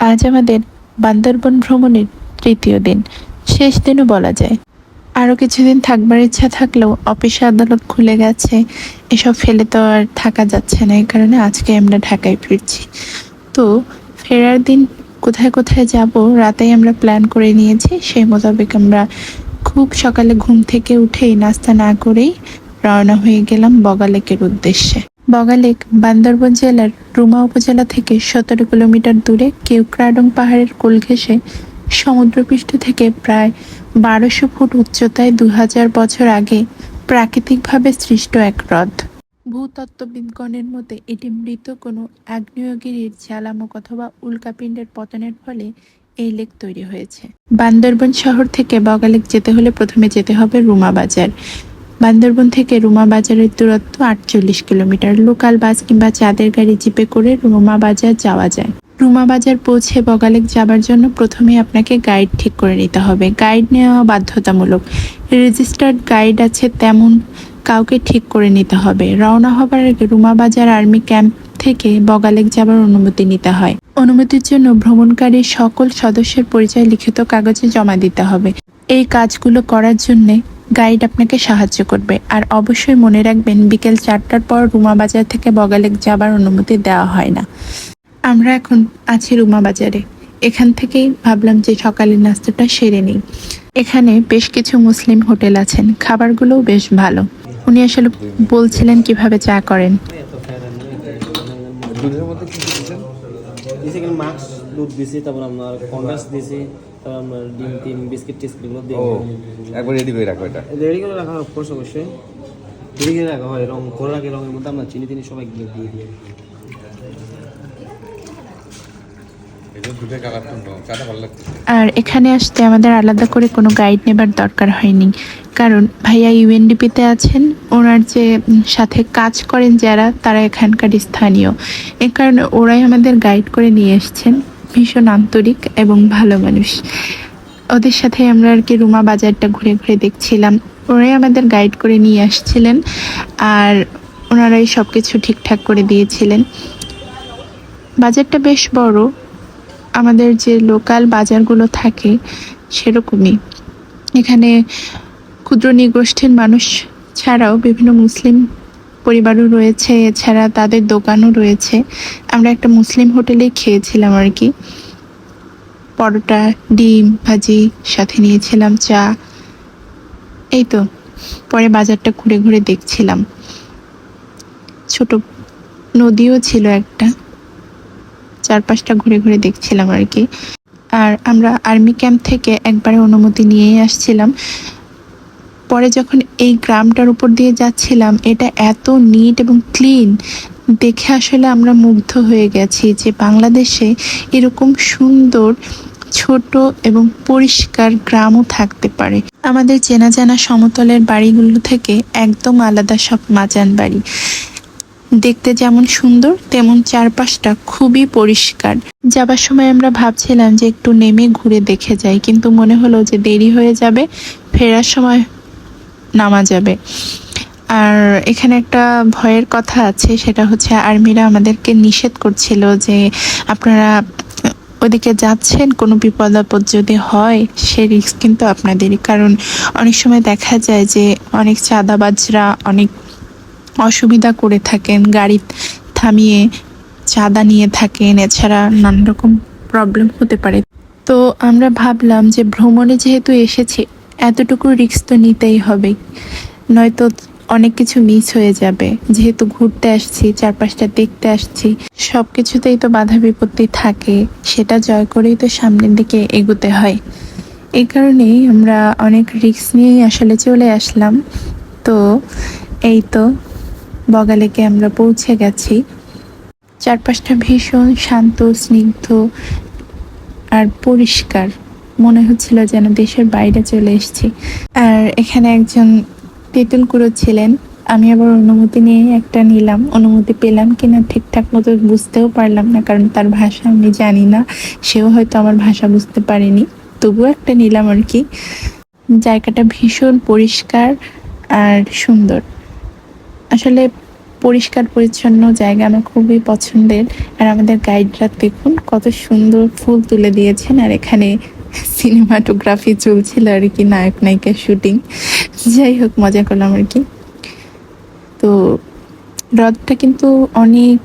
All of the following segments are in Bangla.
আজ আমাদের বান্দরবন ভ্রমণের তৃতীয় দিন। শেষ দিনও বলা যায়। আরও কিছুদিন থাকবার ইচ্ছা থাকলেও অফিস আদালত খুলে গেছে। এসব ফেলে তো আর থাকা যাচ্ছে না, এই কারণে আজকে আমরা ঢাকায় ফিরছি। তো, ফেরার দিন কোথায় কোথায় যাব, রাতেই আমরা প্ল্যান করে নিয়েছি। সেই মোতাবেক আমরা খুব সকালে ঘুম থেকে উঠেই নাস্তা না করেই রওনা হয়ে গেলাম বগালেকের উদ্দেশ্যে। বগালেক, বান্দরবন জেলার রুমা উপজেলা থেকে সতেরো কিলোমিটার দূরে কেউক্রাডং পাহাড়ের কোল ঘেঁষে সমুদ্রপৃষ্ঠ থেকে প্রায় বারোশো ফুট উচ্চতায় দু হাজার বছর আগে প্রাকৃতিকভাবে সৃষ্ট এক হ্রদ। ভূতত্ত্ববিদগণের মতে, এটি মৃত কোনো আগ্নেয়গিরির জ্বালামুখ অথবা উল্কাপিণ্ডের পতনের ফলে এই লেক তৈরি হয়েছে। বান্দরবন শহর থেকে বগালেক যেতে হলে প্রথমে যেতে হবে রুমা বাজার। বান্দরবন থেকে রুমা বাজারের দূরত্ব আটচল্লিশ কিলোমিটার। লোকাল বাস কিংবা চাঁদের গাড়ি জিপে করে রুমা বাজার যাওয়া যায়। রুমা বাজার পৌঁছে বগালেক যাবার জন্য প্রথমে আপনাকে গাইড ঠিক করে নিতে হবে। গাইড নেওয়া বাধ্যতামূলক। রেজিস্টার্ড গাইড আছে তেমন কাউকে ঠিক করে নিতে হবে। রওনা হবার আগে রুমা বাজার আর্মি ক্যাম্প থেকে বগালেক যাবার অনুমতি নিতে হয়। অনুমতির জন্য ভ্রমণকারী সকল সদস্যের পরিচয় লিখিত কাগজে জমা দিতে হবে। এই কাজগুলো করার জন্যে গাইড আপনাকে সাহায্য করবে। আর অবশ্যই মনে রাখবেন বিকেল চারটার পর রুমা বাজার থেকে বগালেক যাবার অনুমতি দেওয়া হয় না। আমরা এখন আছি রুমা বাজারে। এখান থেকেই ভাবলাম যে সকালের নাস্তাটা সেরে নিই। এখানে বেশ কিছু মুসলিম হোটেল আছেন। খাবারগুলোও বেশ ভালো। উনি আসলে বলছিলেন কীভাবে চা করেন। দুধের মধ্যে কি কি দিচ্ছেন দিয়েছি মাস্ক দুধ দিয়েছি তারপর আপনার কন্ডাস দিয়েছি। আপনার ডিম টিম বিস্কিট টিস্কিটগুলো দিয়ে ও একবার রেডি করে রাখো এটা। রেডি করে রাখা অফকোর্স অবশ্যই। রেডি করে রাখা হয় রং করে রাখে রঙের মধ্যে আমরা চিনি টিনি সবাই দিয়ে দিয়ে দিই আর এখানে আসতে আমাদের আলাদা করে কোনো গাইড নেবার দরকার হয়নি। কারণ ভাইয়া ইউএনডিপিতে আছেন ওনার যে সাথে কাজ করেন যারা তারা এখানকার স্থানীয়। এ কারণে ওরাই আমাদের গাইড করে নিয়ে এসছেন। ভীষণ আন্তরিক এবং ভালো মানুষ। ওদের সাথে আমরা আর কি রুমা বাজারটা ঘুরে ঘুরে দেখছিলাম। ওরাই আমাদের গাইড করে নিয়ে আসছিলেন আর ওনারাই সব কিছু ঠিকঠাক করে দিয়েছিলেন। বাজারটা বেশ বড়। আমাদের যে লোকাল বাজারগুলো থাকে সেরকমই। এখানে ক্ষুদ্র নিগোষ্ঠীর মানুষ ছাড়াও বিভিন্ন মুসলিম পরিবারও রয়েছে, এছাড়া তাদের দোকানও রয়েছে। আমরা একটা মুসলিম হোটেলে খেয়েছিলাম আর কি। পরোটা, ডিম, ভাজি, সাথে নিয়েছিলাম চা। এই তো, পরে বাজারটা ঘুরে ঘুরে দেখছিলাম। ছোট নদীও ছিল একটা। চারপাশটা ঘুরে ঘুরে দেখছিলাম আর কি। আর আমরা আর্মি ক্যাম্প থেকে একবারে অনুমতি নিয়েই আসছিলাম। পরে যখন এই গ্রামটার উপর দিয়ে যাচ্ছিলাম, এটা এত নিট এবং ক্লিন দেখে আসলে আমরা মুগ্ধ হয়ে গেছি যে বাংলাদেশে এরকম সুন্দর, ছোট এবং পরিষ্কার গ্রামও থাকতে পারে। আমাদের চেনা জানা সমতলের বাড়িগুলো থেকে একদম আলাদা সব মাজান বাড়ি। দেখতে যেমন সুন্দর, তেমন চারপাশটা খুবই পরিষ্কার। যাবার সময় আমরা ভাবছিলাম যে একটু নেমে ঘুরে দেখে যাই, কিন্তু মনে হলো যে দেরি হয়ে যাবে, ফেরার সময় নামা যাবে। আর এখানে একটা ভয়ের কথা আছে, সেটা হচ্ছে আর্মিরা আমাদেরকে নিষেধ করছিল যে আপনারা ওদিকে যাচ্ছেন, কোনো বিপদ আপদ যদি হয়, সে রিস্ক কিন্তু আপনাদেরই। কারণ অনেক সময় দেখা যায় যে অনেক চাঁদাবাজরা অনেক অসুবিধা করে থাকেন, গাড়ি থামিয়ে চাঁদা নিয়ে থাকেন, এছাড়া নানা রকম প্রবলেম হতে পারে। তো আমরা ভাবলাম যে ভ্রমণে যেহেতু এসেছি এতটুকু রিস্ক তো নিতেই হবে। নয়তো অনেক কিছু মিস হয়ে যাবে। যেহেতু ঘুরতে আসছি, চারপাশটা দেখতে আসছি সব কিছুতেই তো বাধা বিপত্তি থাকে। সেটা জয় করেই তো সামনের দিকে এগোতে হয়। এই কারণেই আমরা অনেক রিস্ক নিয়েই আসলে চলে আসলাম। তো এই তো বগালেকে আমরা পৌঁছে গেছি। চারপাশটা ভীষণ শান্ত, স্নিগ্ধ আর পরিষ্কার। মনে হচ্ছিল যেন দেশের বাইরে চলে এসেছি। আর এখানে একজন তেঁতুল কুড়ো ছিলেন। আমি আবার অনুমতি নিয়ে একটা নিলাম। অনুমতি পেলাম কিনা ঠিকঠাক মতো বুঝতেও পারলাম না, কারণ তার ভাষা আমি জানি না। সেও হয়তো আমার ভাষা বুঝতে পারেনি। তবুও একটা নিলাম আর কি। জায়গাটা ভীষণ পরিষ্কার আর সুন্দর। আসলে পরিষ্কার, পরিচ্ছন্ন জায়গা আমার খুবই পছন্দের। আর আমাদের গাইডরা দেখুন, কত সুন্দর ফুল তুলে দিয়েছেন। আর এখানে সিনেমাটোগ্রাফি চলছিল আর কি, নায়ক নায়িকার শুটিং। যাই হোক, মজা করলাম আর কি। তো হ্রদটা কিন্তু অনেক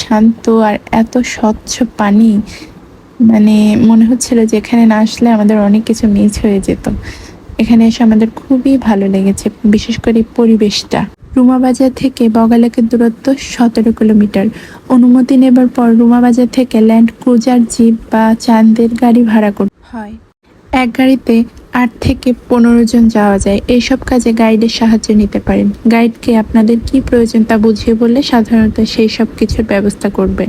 শান্ত আর এত স্বচ্ছ পানি। মানে মনে হচ্ছিল যে এখানে না আসলে আমাদের অনেক কিছু মিস হয়ে যেত। এখানে এসে আমাদের খুবই ভালো লেগেছে, বিশেষ করে পরিবেশটা। রুমাবাজার থেকে বগালেকের দূরত্ব সতেরো কিলোমিটার। অনুমতি নেবার পর রুমা বাজার থেকে ল্যান্ড ক্রুজার, জিপ বা চাঁদের গাড়ি ভাড়া করতে হয়। এক গাড়িতে আট থেকে পনেরো জন যাওয়া যায়। এইসব কাজে গাইডের সাহায্য নিতে পারেন। গাইডকে আপনাদের কি প্রয়োজন তা বুঝিয়ে বললে সাধারণত সেই সব কিছুর ব্যবস্থা করবে।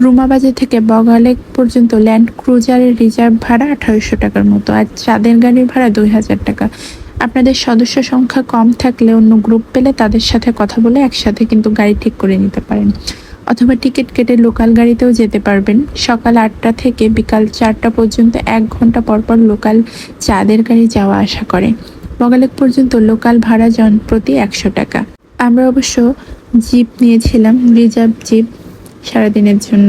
রুমাবাজার থেকে বগালেক পর্যন্ত ল্যান্ড ক্রুজারের রিজার্ভ ভাড়া আঠারোশো টাকার মতো। আর চাঁদের গাড়ির ভাড়া দুই হাজার টাকা। আপনাদের সদস্য সংখ্যা কম থাকলে অন্য গ্রুপ পেলে তাদের সাথে কথা বলে একসাথে কিন্তু গাড়ি ঠিক করে নিতে পারেন। অথবা টিকিট কেটে লোকাল গাড়িতেও যেতে পারবেন। সকাল আটটা থেকে বিকাল চারটা পর্যন্ত এক ঘণ্টা পর পর লোকাল চাঁদের গাড়ি যাওয়া আসা করে। বগালেক পর্যন্ত লোকাল ভাড়া জন প্রতি একশো টাকা। আমরা অবশ্য জিপ নিয়েছিলাম, রিজার্ভ জিপ সারাদিনের জন্য।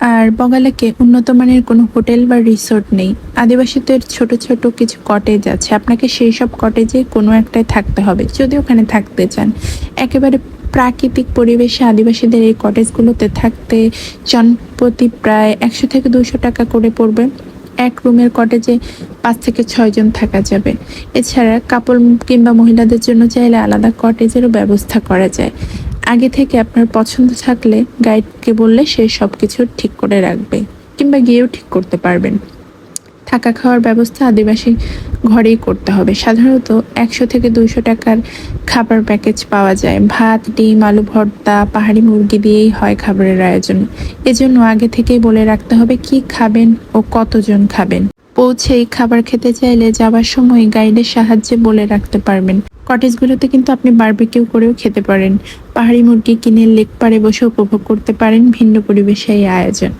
আর বগালেকে উন্নত মানের কোনো হোটেল বা রিসোর্ট নেই। আদিবাসীদের ছোট ছোট কিছু কটেজ আছে। আপনাকে সেই সব কটেজে কোনো একটাই থাকতে হবে। যদি ওখানে থাকতে চান। একেবারে প্রাকৃতিক পরিবেশে আদিবাসীদের এই কটেজগুলোতে থাকতে জনপ্রতি প্রায় একশো থেকে দুশো টাকা করে পড়বে। এক রুমের কটেজে পাঁচ থেকে ছয়জন থাকা যাবে। এছাড়া কাপড় কিংবা মহিলাদের জন্য চাইলে আলাদা কটেজেরও ব্যবস্থা করা যায়। আগে থেকে আপনার পছন্দ থাকলে গাইডকে বললে সে সব কিছু ঠিক করে রাখবে কিংবা গিয়েও ঠিক করতে পারবেন। থাকা খাওয়ার ব্যবস্থা আদিবাসী ঘরেই করতে হবে। সাধারণত একশো থেকে দুইশো টাকার খাবার প্যাকেজ পাওয়া যায়। ভাত, ডিম, আলু ভর্তা, পাহাড়ি মুরগি দিয়েই হয় খাবারের আয়োজন। এজন্য আগে থেকেই বলে রাখতে হবে কি খাবেন ও কতজন খাবেন। পৌঁছেই খাবার খেতে চাইলে যাওয়ার সময় গাইডের সাহায্যে বলে রাখতে পারবেন। কটেজগুলোতে কিন্তু আপনি বারবিকিউ করেও খেতে পারেন। পাহাড়ি মুরগি কিনে লেক পাড়ে বসে উপভোগ করতে পারেন ভিন্ন পরিবেশে এই আয়োজন।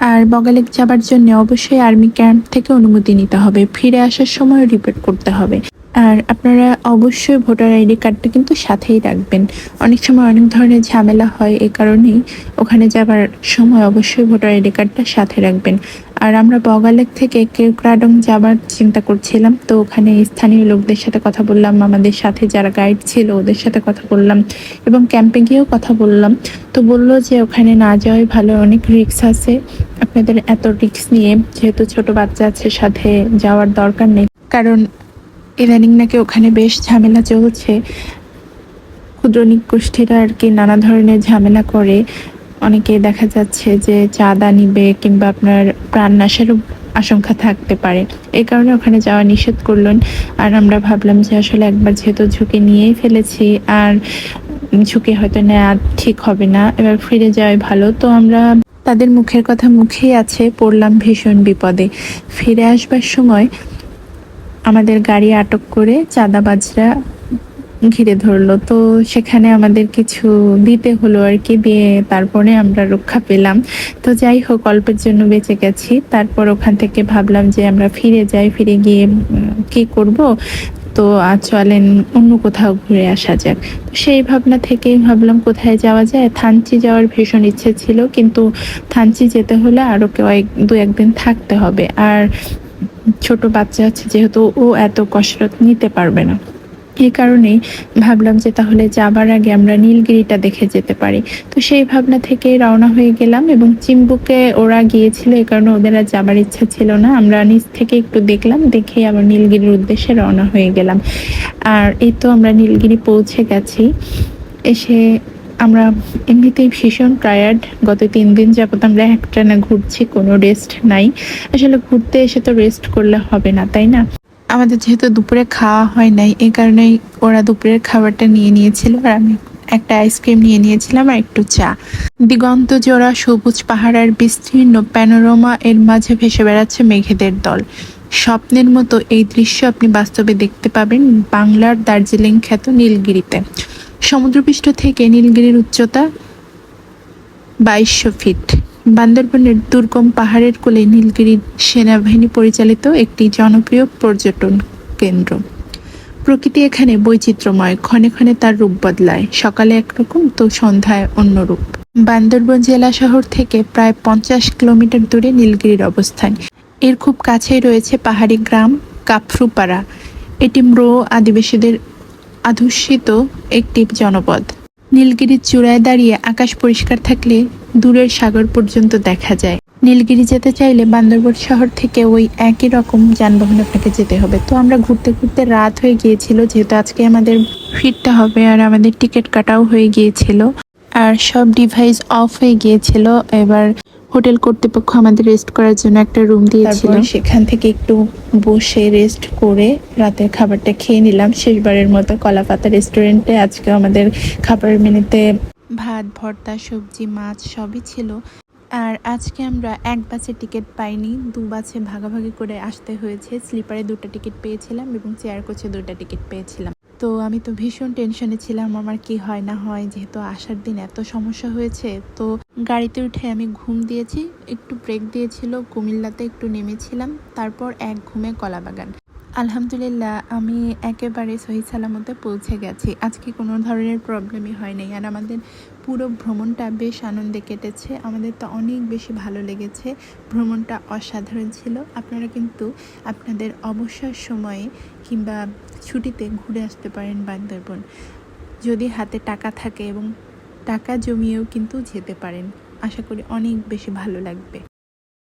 আর বগালেক যাবার জন্য অবশ্যই আর্মি ক্যাম্প থেকে অনুমতি নিতে হবে। ফিরে আসার সময় রিপোর্ট করতে হবে। আর আপনারা অবশ্যই ভোটার আইডি কার্ডটা কিন্তু সাথেই রাখবেন। অনেক সময় অনেক ধরনের ঝামেলা হয় এই কারণেই ওখানে যাবার সময় অবশ্যই ভোটার আইডি কার্ডটা সাথে রাখবেন। আর আমরা বগালেক থেকে কেউক্রাডং যাবার চিন্তা করছিলাম, তো ওখানে স্থানীয় লোকদের সাথে কথা বললাম, আমাদের সাথে যারা গাইড ছিল ওদের সাথে কথা বললাম এবং ক্যাম্পে গিয়েও কথা বললাম। তো বলল যে ওখানে না যাওয়াই ভালো, অনেক রিস্ক আছে। আপনাদের এত রিস্ক নিয়ে যেহেতু ছোট বাচ্চা আছে, সাথে যাওয়ার দরকার নেই। কারণ ইদানিং নাকি ওখানে বেশ ঝামেলা চলছে। ক্ষুদ্র গোষ্ঠীরা আর কি নানা ধরনের ঝামেলা করে। অনেকে দেখা যাচ্ছে যে চাঁদা নিবে কিংবা আপনার প্রাণনাশেরও আশঙ্কা থাকতে পারে। এই কারণে ওখানে যাওয়া নিষেধ করলেন। আর আমরা ভাবলাম যে আসলে একবার যেহেতু ঝুঁকি নিয়েই ফেলেছি, আর ঝুঁকি হয়তো নেওয়া ঠিক হবে না, এবার ফিরে যাওয়াই ভালো। তো আমরা তাদের মুখের কথা মুখেই আছে, পড়লাম ভীষণ বিপদে। ফিরে আসবার সময় আমাদের গাড়ি আটক করে চাঁদাবাজরা ঘিরে ধরলো। তো সেখানে আমাদের কিছু দিতে হলো আর কি, দিয়ে তারপরে আমরা রক্ষা পেলাম। তো যাই হোক, অল্পের জন্য বেঁচে গেছি। তারপর ওখান থেকে ভাবলাম যে আমরা ফিরে যাই, ফিরে গিয়ে কি করব? তো চলেন অন্য কোথাও ঘুরে আসা যাক। সেই ভাবনা থেকেই ভাবলাম কোথায় যাওয়া যায়। থানচি যাওয়ার ভীষণ ইচ্ছে ছিল, কিন্তু থানচি যেতে হলে আরও কয়েক দু একদিন থাকতে হবে। আর ছোট বাচ্চা আছে, যেহেতু ও এত কসরত নিতে পারবে না। এই কারণেই ভাবলাম যে তাহলে যাবার আগে আমরা নীলগিরিটা দেখে যেতে পারি। তো সেই ভাবনা থেকেই রওনা হয়ে গেলাম এবং চিম্বুকে ওরা গিয়েছিল এই কারণে ওদের আর যাবার ইচ্ছা ছিল না। আমরা নিচ থেকে একটু দেখলাম, দেখেই আবার নীলগিরির উদ্দেশ্যে রওনা হয়ে গেলাম। আর এই তো আমরা নীলগিরি পৌঁছে গেছি। এসে আমরা এমনিতেই ভীষণ টায়ার্ড গত তিন দিন যাবত আমরা একটানা ঘুরছি, কোনো রেস্ট নাই। আসলে ঘুরতে এসে তো রেস্ট করলে হবে না, তাই না? আমাদের যেহেতু দুপুরে খাওয়া হয় নাই, এই কারণেই ওরা দুপুরের খাবারটা নিয়ে নিয়েছিল আর আমি একটা আইসক্রিম নিয়ে নিয়েছিলাম আর একটু চা। দিগন্ত জোড়া সবুজ পাহাড়ের বিস্তীর্ণ প্যানোরোমা এর মাঝে ভেসে বেড়াচ্ছে মেঘেদের দল। স্বপ্নের মতো এই দৃশ্য আপনি বাস্তবে দেখতে পাবেন বাংলার দার্জিলিং খ্যাত নীলগিরিতে। সমুদ্রপৃষ্ঠ থেকে নীলগিরির উচ্চতা বাইশশো ফিট। বান্দরবনের দুর্গম পাহাড়ের কোলে নীলগিরি সেনাবাহিনী পরিচালিত একটি জনপ্রিয় পর্যটন কেন্দ্র। প্রকৃতি এখানে বৈচিত্র্যময়, ক্ষণে ক্ষণে তার রূপ বদলায়। সকালে একরকম, তো সন্ধ্যায় অন্য রূপ। বান্দরবন জেলা শহর থেকে প্রায় পঞ্চাশ কিলোমিটার দূরে নীলগিরির অবস্থান। এর খুব কাছেই রয়েছে পাহাড়ি গ্রাম কাফরুপাড়া। এটি ম্রো আদিবাসীদের আধুষ্যিত একটি জনপদ। নীলগিরির চূড়ায় দাঁড়িয়ে আকাশ পরিষ্কার থাকলে দূরের সাগর পর্যন্ত দেখা যায়। নীলগিরি যেতে চাইলে বান্দরবন শহর থেকে ওই একই রকম যানবাহনে আপনাকে যেতে হবে। তো আমরা ঘুরতে ঘুরতে রাত হয়ে গিয়েছিল, যেহেতু আজকে আমাদের ফিরতে হবে আর আমাদের টিকিট কাটাও হয়ে গিয়েছিল। আর সব ডিভাইস অফ হয়ে গিয়েছিল। এবার হোটেল কর্তৃপক্ষ আমাদের রেস্ট করার জন্য একটা রুম দিয়েছিল। সেখান থেকে একটু বসে রেস্ট করে রাতের খাবারটা খেয়ে নিলাম। শেষবারের মতো কলাপাতা রেস্টুরেন্টে আজকে আমাদের খাবারের মেনুতে ভাত, ভর্তা, সবজি, মাছ সবই ছিল। আর আজকে আমরা এক বাসে টিকিট পাইনি, দু বাসে ভাগাভাগি করে আসতে হয়েছে। স্লিপারে দুটো টিকিট পেয়েছিলাম এবং চেয়ার কোচে দুটা টিকিট পেয়েছিলাম। তো আমি তো ভীষণ টেনশনে ছিলাম, আমার কি হয় না হয়, যেহেতু আসার দিন এত সমস্যা হয়েছে, তো গাড়িতে উঠে আমি ঘুম দিয়েছি, একটু ব্রেক দিয়েছিল, কুমিল্লাতে একটু নেমেছিলাম, তারপর এক ঘুমে কলাবাগান। আলহামদুলিল্লাহ, আমি একেবারে সহি সালামতে পৌঁছে গেছি। আজকে কোনো ধরনের প্রবলেমই হয়নি আর আমাদের পুরো ভ্রমণটা বেশ আনন্দে কেটেছে। আমাদের তো অনেক বেশি ভালো লেগেছে। ভ্রমণটা অসাধারণ ছিল। আপনারা কিন্তু আপনাদের অবসর সময়ে কিংবা ছুটিতে ঘুরে আসতে পারেন বান্দরবন। যদি হাতে টাকা থাকে এবং টাকা জমিয়েও কিন্তু যেতে পারেন। আশা করি অনেক বেশি ভালো লাগবে।